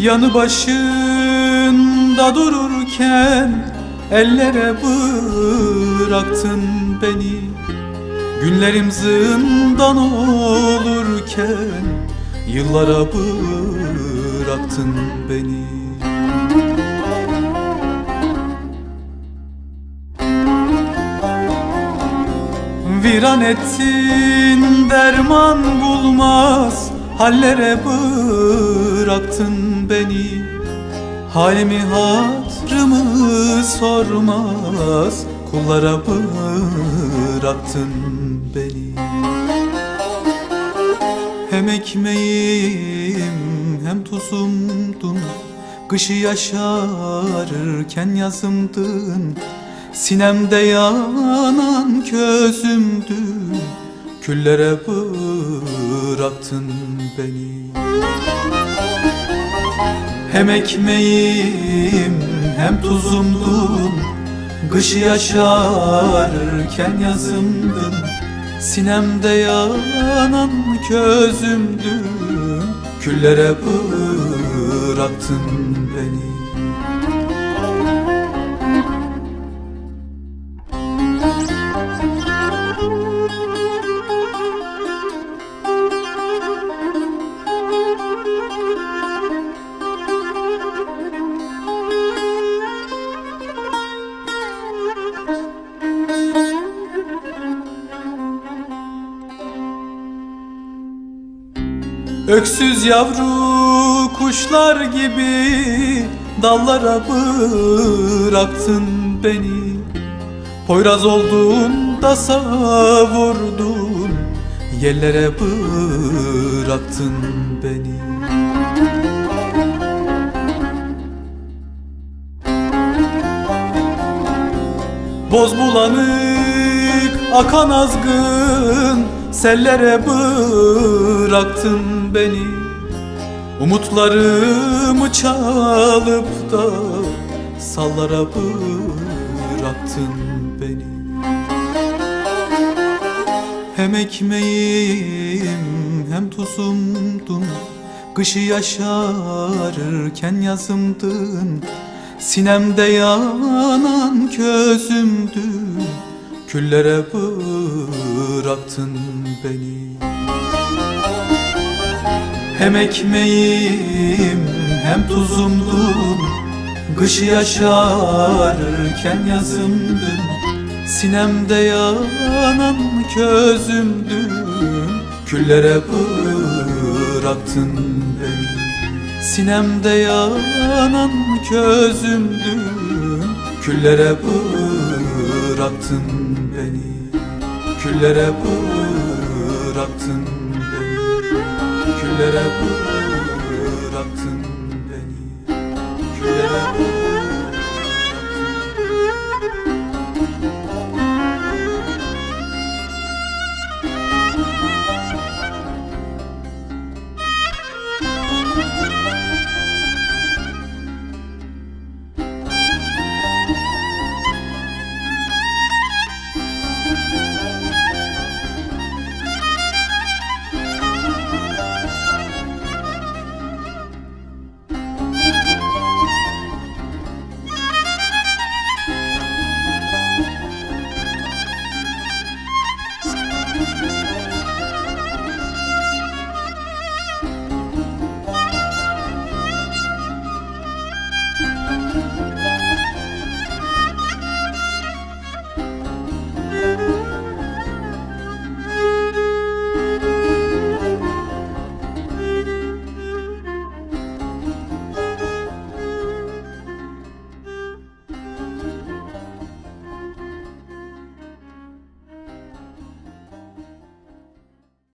Yanı başında dururken Ellere bıraktın beni. Günlerim zindan olurken Yıllara bıraktın beni. Viran ettin derman bulmaz Hallere bıraktın beni. Halimi hatrımı sormaz Kullara bıraktın beni. Hem ekmeğim hem tuzumdun Kışı yaşarken yazımdın. Sinemde yanan közümdün Küllere bıraktın beni. Hem ekmeğim hem tuzumdun. Kışı yaşarken yazımdın. Sinemde yanan közümdün. Küllere bıraktın beni Öksüz yavru kuşlar gibi dallara bıraktın beni. Poyraz olduğunda savurdun Yerlere bıraktın beni. Boz bulanık akan azgın Sellere bıraktın beni. Umutlarımı çalıp da Sallara bıraktın beni. Hem ekmeğim hem tuzumdun. Kışı yaşarken yazımdın. Sinemde yanan közümdün Küllere bıraktın beni. Hem ekmeğim hem tuzumdun. Kışı yaşarken yazımdın. Sinemde yanan közümdün. Küllere bıraktın beni. Sinemde yanan közümdün. Küllere bıraktın Küllere bıraktın beni. Küllere bıraktın beni. Küllere bıraktın